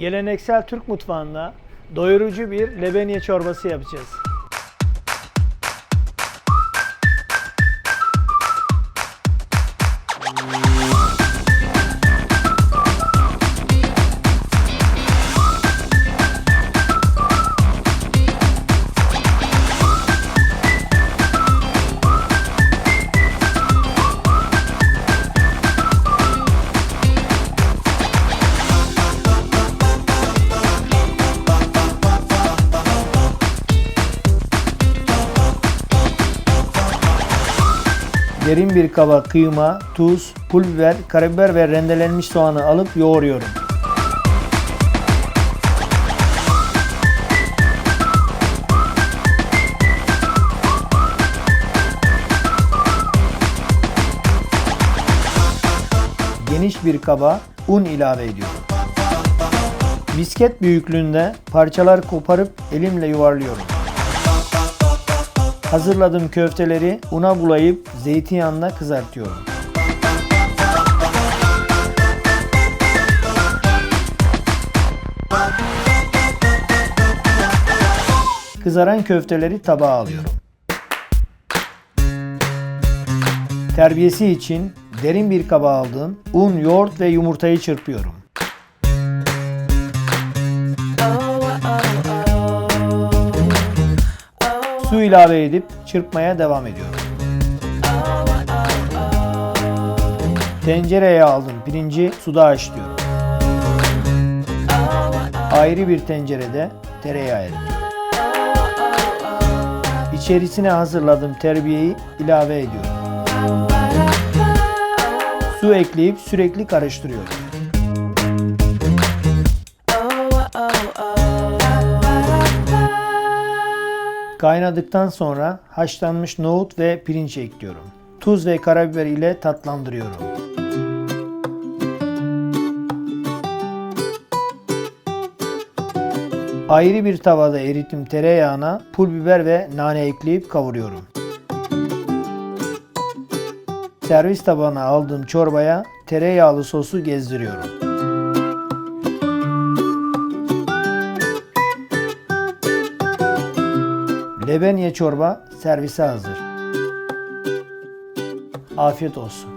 Geleneksel Türk mutfağında doyurucu bir lebeniye çorbası yapacağız. Derin bir kaba kıyma, tuz, pul biber, karabiber ve rendelenmiş soğanı alıp yoğuruyorum. Geniş bir kaba un ilave ediyorum. Misket büyüklüğünde parçalar koparıp elimle yuvarlıyorum. Hazırladığım köfteleri una bulayıp zeytinyağında kızartıyorum. Kızaran köfteleri tabağa alıyorum. Terbiyesi için derin bir kaba aldım. Un, yoğurt ve yumurtayı çırpıyorum. Su ilave edip çırpmaya devam ediyorum. Tencereye aldım pirinci suda haşlıyorum. Ayrı bir tencerede tereyağı eritiyorum. İçerisine hazırladığım terbiyeyi ilave ediyorum. Su ekleyip sürekli karıştırıyorum. Kaynadıktan sonra haşlanmış nohut ve pirinç ekliyorum. Tuz ve karabiber ile tatlandırıyorum. Ayrı bir tavada erittim tereyağına pul biber ve nane ekleyip kavuruyorum. Servis tabağına aldığım çorbaya tereyağlı sosu gezdiriyorum. Lebeniye çorba servise hazır. Afiyet olsun.